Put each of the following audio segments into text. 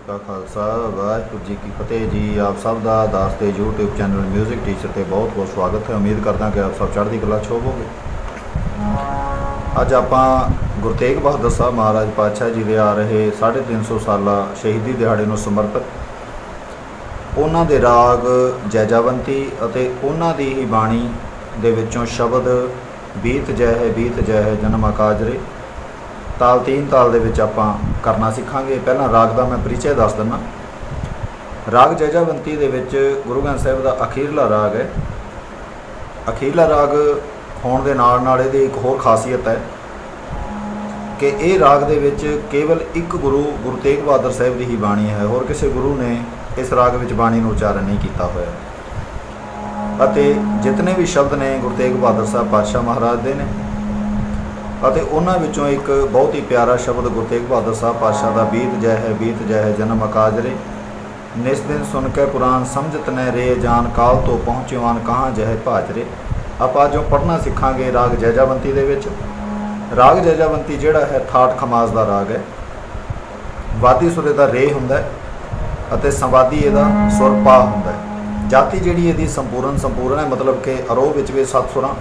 ਵਾਹਿਗੁਰੂ ਜੀ ਕਾ ਖਾਲਸਾ, ਵਾਹਿਗੁਰੂ ਜੀ ਕੀ ਫਤਿਹ ਜੀ। ਆਪ ਸਭ ਦਾ ਦਾਸ ਤੇ YouTube ਚੈਨਲ 뮤직 ਟੀਚਰ ਤੇ ਬਹੁਤ ਬਹੁਤ ਸਵਾਗਤ ਹੈ। ਉਮੀਦ ਕਰਦਾ ਕਿ ਆਪ ਸਭ ਚੜ੍ਹਦੀ ਕਲਾ ਚ ਅੱਜ ਆਪਾਂ ਗੁਰੂ ਤੇਗ ਬਹਾਦਰ ਸਾਹਿਬ ਮਹਾਰਾਜ ਪਾਤਸ਼ਾਹ ਜੀ ਦੇ ਆ ਰਹੇ 350 ਸਾਲਾ ਸ਼ਹੀਦੀ ਦਿਹਾੜੇ ਨੂੰ ਸਮਰਪਿਤ। ਉਹਨਾਂ ਦੇ ਰਾਗ ਜੈਜਾਵੰਤੀ ਅਤੇ ਉਹਨਾਂ ਦੀ ਹੀ ਬਾਣੀ ਦੇ ਵਿੱਚੋਂ ਸ਼ਬਦ, ਬੀਤ ਜੈ ਹੈ, ਬੀਤ ਜੈ ਹੈ, ਜਨਮ ਆਕਾਜਰੇ ਤਾਲ ਤੀਨ ਤਾਲ ਦੇ ਵਿੱਚ ਆਪਾਂ ਕਰਨਾ ਸਿੱਖਾਂਗੇ। ਪਹਿਲਾਂ ਰਾਗ ਦਾ ਮੈਂ ਪਰਿਚੈ ਦੱਸ ਦਿੰਨਾ। ਰਾਗ ਜੈਜਾਵੰਤੀ ਦੇ ਵਿੱਚ ਗੁਰੂ ਗ੍ਰੰਥ ਸਾਹਿਬ ਦਾ ਅਖੀਰਲਾ ਰਾਗ ਹੈ। ਅਖੀਰਲਾ ਰਾਗ ਹੋਣ ਦੇ ਨਾਲ ਨਾਲ ਇਹਦੀ ਇੱਕ ਹੋਰ ਖਾਸੀਅਤ ਹੈ ਕਿ ਇਹ ਰਾਗ ਦੇ ਵਿੱਚ ਕੇਵਲ ਇੱਕ ਗੁਰੂ ਗੁਰੂ ਤੇਗ ਬਹਾਦਰ ਸਾਹਿਬ ਦੀ ਹੀ ਬਾਣੀ ਹੈ। ਹੋਰ ਕਿਸੇ ਗੁਰੂ ਨੇ ਇਸ ਰਾਗ ਵਿੱਚ ਬਾਣੀ ਨੂੰ ਉਚਾਰਨ ਨਹੀਂ ਕੀਤਾ ਹੋਇਆ। ਅਤੇ ਜਿਤਨੇ ਵੀ ਸ਼ਬਦ ਨੇ ਗੁਰੂ ਤੇਗ ਬਹਾਦਰ ਸਾਹਿਬ ਪਾਤਸ਼ਾਹ ਮਹਾਰਾਜ ਦੇ ਨੇ ਅਤੇ ਉਹਨਾਂ ਵਿੱਚੋਂ ਇੱਕ ਬਹੁਤ ਹੀ ਪਿਆਰਾ ਸ਼ਬਦ ਗੁਰੂ ਤੇਗ ਬਹਾਦਰ ਸਾਹਿਬ ਪਾਤਸ਼ਾਹ ਦਾ, ਬੀਤ ਜੈ ਹੈ, ਬੀਤ ਜੈ ਹੈ, ਜਨਮ ਅਕਾਜਰੇ ਨਿਸ ਦਿਨ ਸੁਨ ਕੇ ਪੁਰਾਨ ਸਮਝਤ ਨੈ ਰੇ, ਜਾਨ ਕਾਲ ਤੋਂ ਪਹੁੰਚਿਵਾਨ ਕਹਾਂ ਜਹ ਭਾਜਰੇ ਆਪਾਂ ਜੋ ਪੜ੍ਹਨਾ ਸਿੱਖਾਂਗੇ ਰਾਗ ਜੈਜਾਵੰਤੀ ਦੇ ਵਿੱਚ। ਰਾਗ ਜੈਜਾਵੰਤੀ ਜਿਹੜਾ ਹੈ ਠਾਠ ਖਮਾਸ ਦਾ ਰਾਗ ਹੈ। ਵਾਦੀ ਸੁਰੇ ਦਾ ਰੇ ਹੁੰਦਾ ਹੈ ਅਤੇ ਸੰਵਾਦੀ ਇਹਦਾ ਸੁਰ ਪਾ ਹੁੰਦਾ ਹੈ। ਜਾਤੀ ਜਿਹੜੀ ਇਹਦੀ ਸੰਪੂਰਨ ਸੰਪੂਰਨ ਹੈ, ਮਤਲਬ ਕਿ ਅਰੋਹ ਵਿੱਚ ਵੀ ਸੱਤ ਸੁਰਾਂ।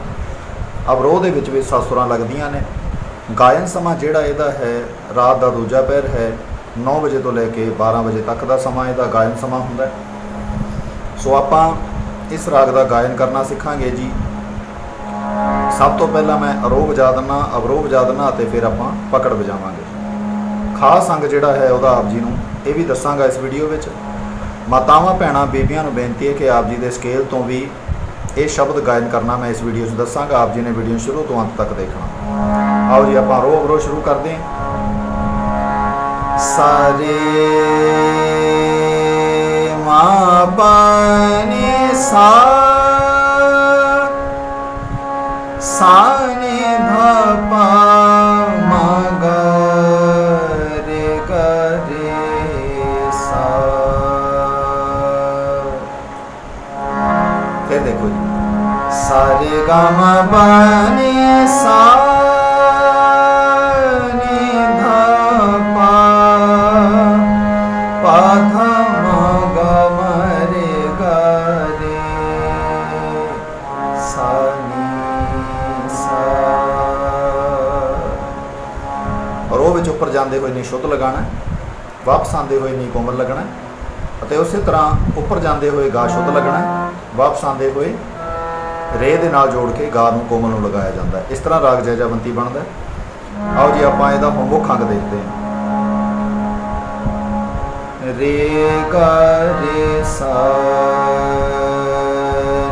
ਅਵਰੋਹ ਦੇ ਵਿੱਚ ਵੀ ਸੱਤ ਲੱਗਦੀਆਂ ਨੇ। ਗਾਇਨ ਸਮਾਂ ਜਿਹੜਾ ਇਹਦਾ ਹੈ, ਰਾਤ ਦਾ ਦੂਜਾ ਪਹਿਰ ਹੈ 9 ਵਜੇ ਤੋਂ ਲੈ ਕੇ 12 ਵਜੇ ਤੱਕ ਦਾ ਸਮਾਂ ਇਹਦਾ ਗਾਇਨ ਸਮਾਂ ਹੁੰਦਾ ਹੈ। ਸੋ ਆਪਾਂ ਇਸ ਰਾਗ ਦਾ ਗਾਇਨ ਕਰਨਾ ਸਿੱਖਾਂਗੇ ਜੀ। ਸਭ ਤੋਂ ਪਹਿਲਾਂ ਮੈਂ ਅਰੋਹ ਵਜਾ ਦਿੰਨਾ, ਅਵਰੋਹ ਵਜਾ ਦਿੰਨਾ ਅਤੇ ਫਿਰ ਆਪਾਂ ਪਕੜ ਵਜਾਵਾਂਗੇ। ਖਾਸ ਅੰਗ ਜਿਹੜਾ ਹੈ ਉਹਦਾ ਆਪ ਜੀ ਨੂੰ ਇਹ ਵੀ ਦੱਸਾਂਗਾ ਇਸ ਵੀਡੀਓ ਵਿੱਚ। ਮਾਤਾਵਾਂ, ਭੈਣਾਂ, ਬੀਬੀਆਂ ਨੂੰ ਬੇਨਤੀ ਹੈ ਕਿ ਆਪ ਜੀ ਦੇ ਸਕੇਲ ਤੋਂ ਵੀ ਇਹ ਸ਼ਬਦ ਗਾਇਨ ਕਰਨਾ ਮੈਂ ਇਸ ਵੀਡੀਓ 'ਚ ਦੱਸਾਂਗਾ। ਆਪ ਜੀ ਨੇ ਵੀਡੀਓ ਸ਼ੁਰੂ ਤੋਂ ਅੰਤ ਤੱਕ ਦੇਖਣਾ। ਆਓ ਜੀ, ਆਪਾਂ ਰੋ ਰੋ ਸ਼ੁਰੂ ਕਰਦੇ ਹਾਂ। ਸਾਰੇ ਮਾ ਪਾਨੀ ਸਾ ਸਾਨੇ ਧਪਾ ਮਗਰੇ ਸਾਰੇ ਗਮ ਬਨੇ ਸਾ ਵਿੱਚ ਉੱਪਰ ਜਾਂਦੇ ਹੋਏ ਨੀ ਸ਼ੁੱਧ ਲਗਾਣਾ, ਵਾਪਸ ਆਉਂਦੇ ਹੋਏ ਨੀ ਕੋਮਲ ਲੱਗਣਾ, ਅਤੇ ਉਸੇ ਤਰ੍ਹਾਂ ਉੱਪਰ ਜਾਂਦੇ ਹੋਏ ਗਾ ਸ਼ੁੱਧ ਲੱਗਣਾ, ਵਾਪਸ ਆਉਂਦੇ ਹੋਏ ਰੇ ਦੇ ਨਾਲ ਜੋੜ ਕੇ ਗਾ ਨੂੰ ਕੋਮਲ ਨੂੰ ਲਗਾਇਆ ਜਾਂਦਾ ਹੈ। ਇਸ ਤਰ੍ਹਾਂ ਰਾਗ ਜੈਜਾਵੰਤੀ ਬਣਦਾ ਹੈ। ਆਓ ਜੀ, ਆਪਾਂ ਇਹਦਾ ਹੁਣ ਮੁੱਖ ਅੰਗ ਦੇਖਦੇ ਹਾਂ। ਰੇ ਗਾ ਰੇ ਸਾ,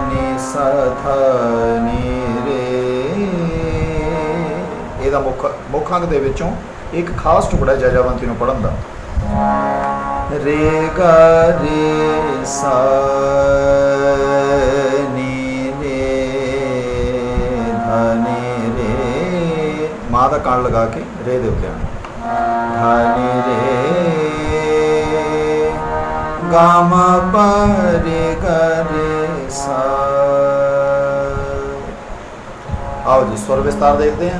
ਨੀ ਸਾ ਧਾ ਨੀ, ਰੇ। ਇਹਦਾ ਮੁੱਖ ਮੁੱਖ ਅੰਗ ਦੇ ਵਿੱਚੋਂ ਇੱਕ ਖਾਸ ਟੁਕੜਾ ਹੈ ਜੈਜਾਵੰਤੀ ਨੂੰ ਪੜਨ ਦਾ। ਰੇ ਗਾ ਰੇ ਸਾ ਕਣ ਲਗਾ ਕੇ ਰੇ ਦੇ ਉੱਤੇ ਆਣਾ ਧਾ ਰੇ ਗਮ ਪਰੇ ਕਰੇ ਸਾ ਆਓ ਜੀ, ਸੁਰ ਵਿਸਤਾਰ ਦੇਖਦੇ ਹਾਂ।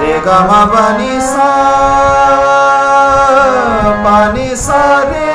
ਰੇ ਗਾ ਮਾ ਪਾਨੀ ਸਾ ਪਾਨੀ ਸਾ ਰੇ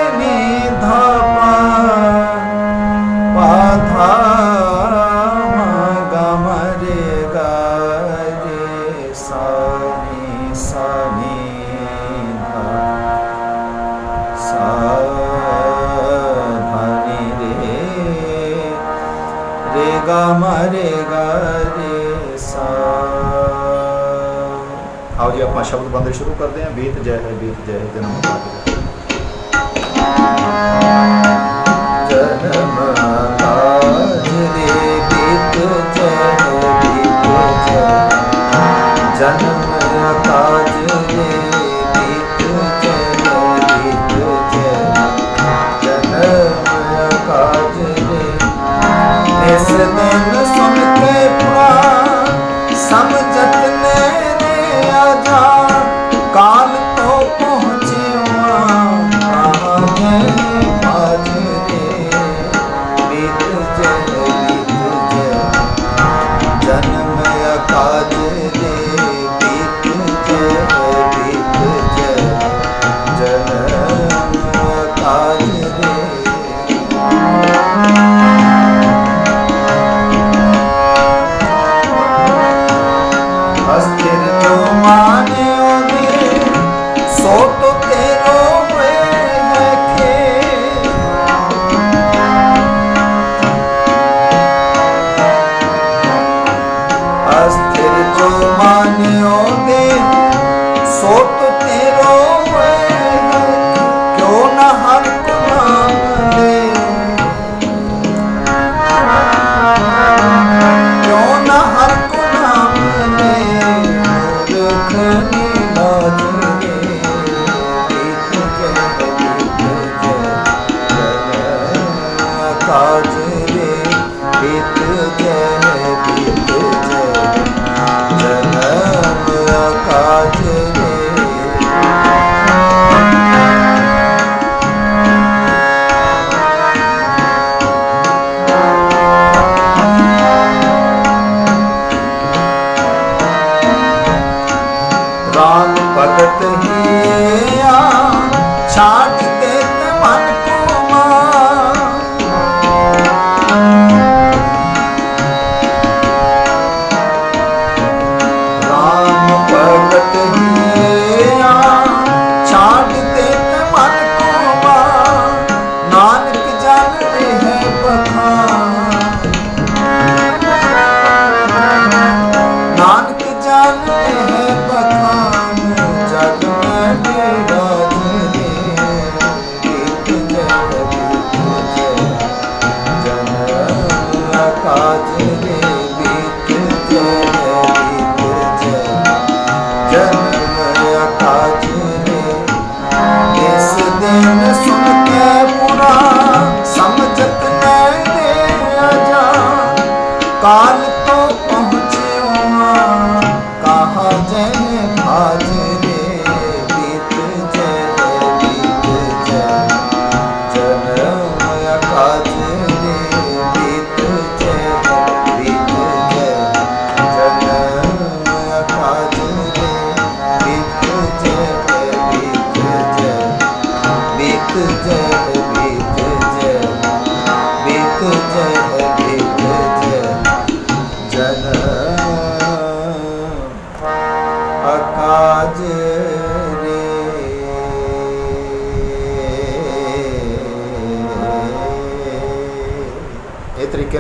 ਸ਼ਬਦ ਬੰਦੇ ਸ਼ੁਰੂ ਕਰਦੇ ਹਾਂ। ਬੀਤ ਜੈ ਹੈ, ਬੀਤ ਜੈ ਹੈ, ਜਨਮ ਕਾਜ ਜਨਮ ਕਾਜ ਰੇ ਬੀਤ ਜੈ ਬੀਤ ਜੈ ਜਨਮ ਕਾਜ ਰੇ ਬੀਤ ਜੈ ਬੀਤ ਜੈ ਜਨਮ ਕਾਜ ਰੇ ਇਸ ਦਿਨ ਸੁਣ ਕੇ ਪੁਰਾਣ ਸਮਝਤ ਨੇ ਰੇ ਆਜਾ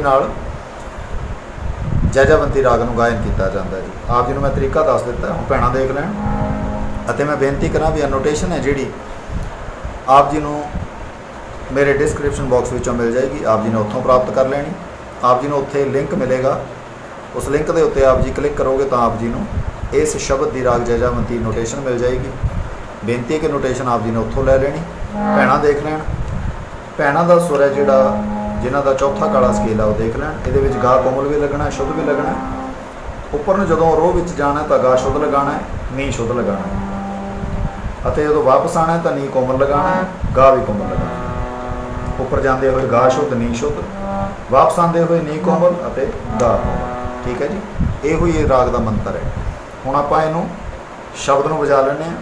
ਨਾਲ ਜੈਜਵੰਤੀ ਰਾਗ ਨੂੰ ਗਾਇਨ ਕੀਤਾ ਜਾਂਦਾ ਜੀ। ਆਪ ਜੀ ਨੂੰ ਮੈਂ ਤਰੀਕਾ ਦੱਸ ਦਿੱਤਾ, ਹੁਣ ਭੈਣਾਂ ਦੇਖ ਲੈਣ। ਅਤੇ ਮੈਂ ਬੇਨਤੀ ਕਰਾਂ ਵੀ ਅਨੋਟੇਸ਼ਨ ਹੈ ਜਿਹੜੀ ਆਪ ਜੀ ਨੂੰ ਮੇਰੇ ਡਿਸਕ੍ਰਿਪਸ਼ਨ ਬਾਕਸ ਵਿੱਚੋਂ ਮਿਲ ਜਾਏਗੀ। ਆਪ ਜੀ ਨੇ ਉੱਥੋਂ ਪ੍ਰਾਪਤ ਕਰ ਲੈਣੀ। ਆਪ ਜੀ ਨੂੰ ਉੱਥੇ ਲਿੰਕ ਮਿਲੇਗਾ। ਉਸ ਲਿੰਕ ਦੇ ਉੱਤੇ ਆਪ ਜੀ ਕਲਿੱਕ ਕਰੋਗੇ ਤਾਂ ਆਪ ਜੀ ਨੂੰ ਇਸ ਸ਼ਬਦ ਦੀ ਰਾਗ ਜੈਜਾਵੰਤੀ ਨੋਟੇਸ਼ਨ ਮਿਲ ਜਾਏਗੀ। ਬੇਨਤੀ ਹੈ ਕਿ ਨੋਟੇਸ਼ਨ ਆਪ ਜੀ ਨੇ ਉੱਥੋਂ ਲੈ ਲੈਣੀ। ਭੈਣਾਂ ਦੇਖ ਲੈਣ। ਭੈਣਾਂ ਦਾ ਸੁਰ ਹੈ ਜਿਹੜਾ ਜਿਨ੍ਹਾਂ ਦਾ ਚੌਥਾ ਕਾਲਾ ਸਕੇਲ ਆ, ਉਹ ਦੇਖ ਲੈਣ। ਇਹਦੇ ਵਿੱਚ ਗਾ ਕੋਮਲ ਵੀ ਲੱਗਣਾ, ਸ਼ੁੱਧ ਵੀ ਲੱਗਣਾ। ਉੱਪਰ ਨੂੰ ਜਦੋਂ ਰੋਹ ਵਿੱਚ ਜਾਣਾ, ਤਾਂ ਗਾ ਸ਼ੁੱਧ ਲਗਾਉਣਾ ਹੈ ਨੀ ਸ਼ੁੱਧ ਲਗਾਉਣਾ ਅਤੇ ਜਦੋਂ ਵਾਪਸ ਆਣਾ ਤਾਂ ਨੀ ਕੋਮਲ ਲਗਾਉਣਾ ਹੈ, ਗਾ ਵੀ ਕੋਮਲ ਲਗਾਉਣਾ ਉੱਪਰ ਜਾਂਦੇ ਹੋਏ ਗਾ ਸ਼ੁੱਧ ਨੀ ਸ਼ੁੱਧ। ਵਾਪਸ ਆਉਂਦੇ ਹੋਏ ਨੀ ਕੋਮਲ ਅਤੇ ਗਾ ਕੋਮਲ। ਠੀਕ ਹੈ ਜੀ? ਇਹੋ ਹੀ ਇਹ ਰਾਗ ਦਾ ਮੰਤਰ ਹੈ। ਹੁਣ ਆਪਾਂ ਇਹਨੂੰ ਸ਼ਬਦ ਨੂੰ ਵਜਾ ਲੈਂਦੇ ਹਾਂ।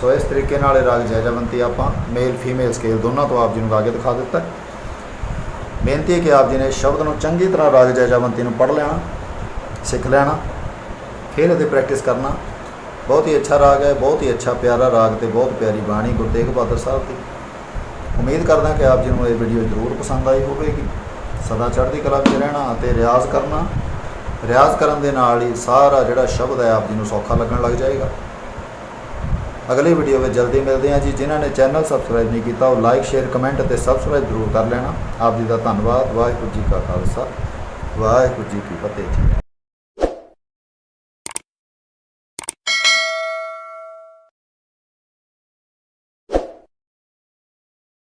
ਸੋ ਇਸ ਤਰੀਕੇ ਨਾਲ ਇਹ ਰਾਗ ਜੈਜਾਵੰਤੀ ਆਪਾਂ ਮੇਲ ਫੀਮੇਲ ਸਕੇਲ ਦੋਨਾਂ ਤੋਂ ਆਪ ਜੀ ਨੂੰ ਗਾ ਕੇ ਦਿਖਾ ਦਿੱਤਾ। ਬੇਨਤੀ ਹੈ ਕਿ ਆਪ ਜੀ ਨੇ ਸ਼ਬਦ ਨੂੰ ਚੰਗੀ ਤਰ੍ਹਾਂ ਰਾਗ ਜੈਜਾਵੰਤੀ ਨੂੰ ਪੜ੍ਹ ਲੈਣਾ, ਸਿੱਖ ਲੈਣਾ, ਫਿਰ ਇਹਦੇ ਪ੍ਰੈਕਟਿਸ ਕਰਨਾ। ਬਹੁਤ ਹੀ ਅੱਛਾ ਰਾਗ ਹੈ, ਬਹੁਤ ਹੀ ਅੱਛਾ ਪਿਆਰਾ ਰਾਗ ਤੇ ਬਹੁਤ ਪਿਆਰੀ ਬਾਣੀ ਗੁਰੂ ਤੇਗ ਬਹਾਦਰ ਸਾਹਿਬ ਦੀ। ਉਮੀਦ ਕਰਦਾ ਕਿ ਆਪ ਜੀ ਨੂੰ ਇਹ ਵੀਡੀਓ ਜ਼ਰੂਰ ਪਸੰਦ ਆਈ ਹੋਵੇਗੀ। ਸਦਾ ਚੜ੍ਹਦੀ ਕਲਾ ਵਿੱਚ ਰਹਿਣਾ ਅਤੇ ਰਿਆਜ਼ ਕਰਨਾ। ਰਿਆਜ਼ ਕਰਨ ਦੇ ਨਾਲ ਹੀ ਸਾਰਾ ਜਿਹੜਾ ਸ਼ਬਦ ਹੈ ਆਪ ਜੀ ਨੂੰ ਸੌਖਾ ਲੱਗਣ ਲੱਗ ਜਾਏਗਾ। ਅਗਲੀ ਵੀਡੀਓ ਵਿੱਚ ਜਲਦੀ ਮਿਲਦੇ ਹਾਂ ਜੀ। ਜਿਨ੍ਹਾਂ ਨੇ ਚੈਨਲ ਸਬਸਕ੍ਰਾਈਬ ਨਹੀਂ ਕੀਤਾ, ਉਹ ਲਾਈਕ ਸ਼ੇਅਰ ਕਮੈਂਟ ਅਤੇ ਸਬਸਕ੍ਰਾਈਬ ਜ਼ਰੂਰ ਕਰ ਲੈਣਾ। ਆਪ ਜੀ ਦਾ ਧੰਨਵਾਦ। ਵਾਹਿਗੁਰੂ ਜੀ ਕਾ ਖਾਲਸਾ। ਵਾਹਿਗੁਰੂ ਜੀ ਕੀ ਫਤਿਹ ਜੀ।